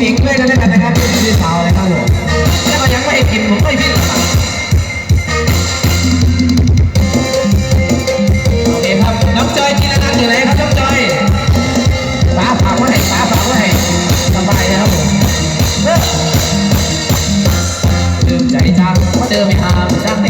หญิงด้วยกันด้กันนะครับพี่สาวนะครับผมแล้วก็ยังไม่กินผมไม่พิจโอเคครับน้องจอยกินนันอยู่ไหนครับน้องจอยป้าฝากไว้ใาฝากไว้ให้สนะครับผมเจจังว่าเดิาไม่จัง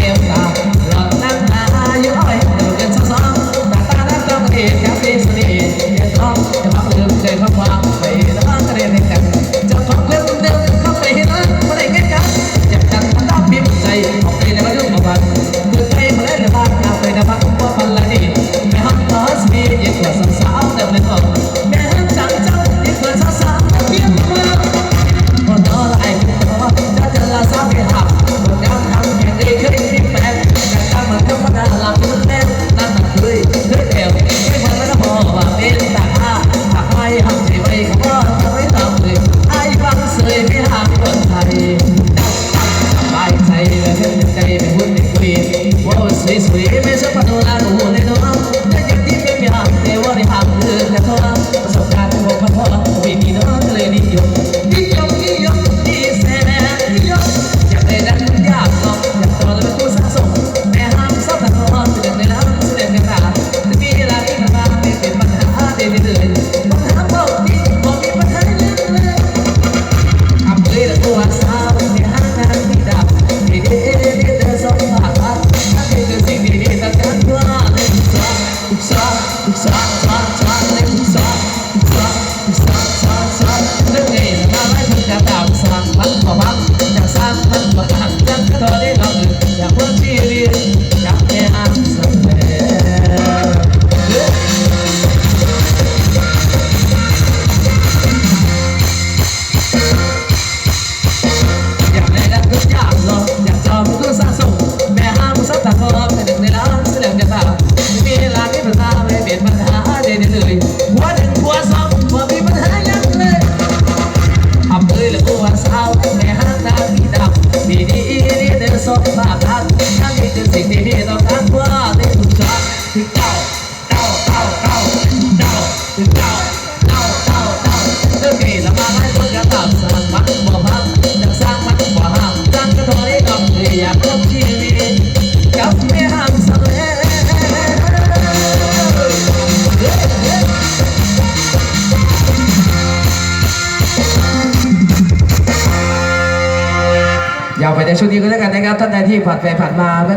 I don't, I don't wanna go home. 他是好吧。 สดภาพทันทั้งที่เป็สิ่งที่ดีต่อกันเมื่อได้ถูกจถึงเต่าเต่าเต่าเต่าเต่าถึงเต่าเต่าเต่าเต่าเรื่องนี้ละมาไม่ ไปในช่วงนี้ก็แล้วกันนะครับท่านใดที่ผ่านไปผ่านมาเมื่อ